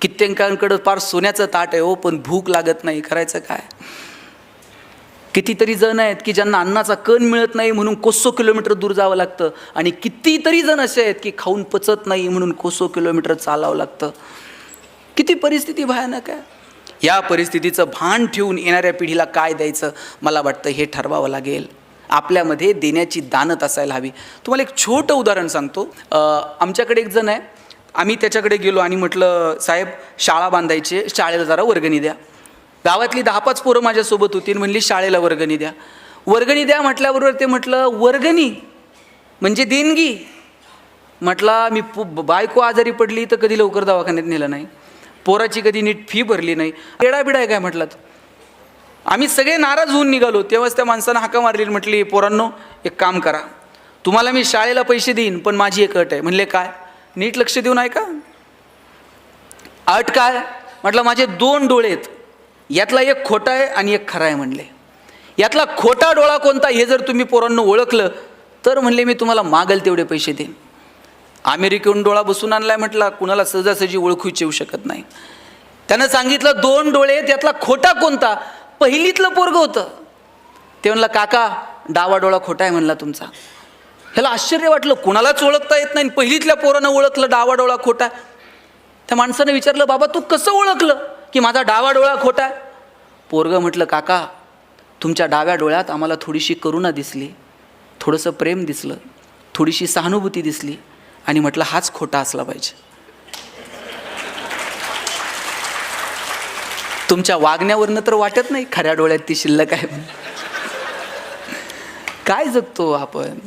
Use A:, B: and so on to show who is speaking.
A: कित्येकांकडं फार सोन्याचं ताट आहे हो पण भूक लागत नाही करायचं काय? कितीतरी जण आहेत की ज्यांना अन्नाचा कण मिळत नाही म्हणून कोसो किलोमीटर दूर जावं लागतं आणि कितीतरी जण असे आहेत की खाऊन पचत नाही म्हणून कोसो किलोमीटर चालावं लागतं. किती परिस्थिती भयानक आहे. या परिस्थितीचं भान ठेवून येणाऱ्या पिढीला काय द्यायचं? मला वाटतं हे ठरवावं लागेल. आपल्यामध्ये देण्याची दानत असायला हवी. तुम्हाला एक छोटं उदाहरण सांगतो. आमच्याकडे एक जण आहे. आम्ही त्याच्याकडे गेलो आणि म्हटलं साहेब शाळा बांधायची शाळेला जरा वर्गणी द्या. गावातली दहा पाच पोरं माझ्यासोबत होती म्हणली शाळेला वर्गणी द्या. वर्गणी द्या म्हटल्याबरोबर ते म्हटलं वर्गणी म्हणजे देणगी. म्हटला मी पु बायको आजारी पडली तर कधी लवकर दवाखान्यात नेलं नाही. पोराची कधी नीट फी भरली नाही. बिडा आहे काय? म्हटलं आम्ही सगळे नाराज होऊन निघालो. तेव्हाच त्या माणसानं हाका मारली म्हटली पोरांनो एक काम करा. तुम्हाला मी शाळेला पैसे देईन पण माझी एक अट आहे. म्हणले काय? नीट लक्ष देऊन ऐका. अट काय म्हटलं माझे दोन डोळे आहेत. यातला एक खोटा आहे आणि एक खरा आहे म्हणले. यातला खोटा डोळा कोणता हे जर तुम्ही पोरांना ओळखलं तर म्हणले मी तुम्हाला मागल तेवढे पैसे देईन. अमेरिकेहून डोळा बसून आणलाय म्हटला कुणाला सहजासहजी ओळखूच येऊ शकत नाही. त्यानं सांगितलं दोन डोळे आहेत, यातला खोटा कोणता? पहिलीतलं पोरग होतं. ते म्हणलं काका डावा डोळा खोटा आहे म्हणला तुमचा. ह्याला आश्चर्य वाटलं. कुणालाच ओळखता येत नाही. पहिलीतल्या पोरानं ओळखलं डावा डोळा खोटा. त्या माणसानं विचारलं बाबा तू कसं ओळखलं की माझा डावा डोळा खोटा? आहे पोरगं म्हटलं काका तुमच्या डाव्या डोळ्यात आम्हाला थोडीशी करुणा दिसली थोडंसं प्रेम दिसलं थोडीशी सहानुभूती दिसली आणि म्हटलं हाच खोटा असला पाहिजे. तुमच्या वागण्यावरनं तर वाटत नाही खऱ्या डोळ्यात ती शिल्लक आहे काय जगतो आपण?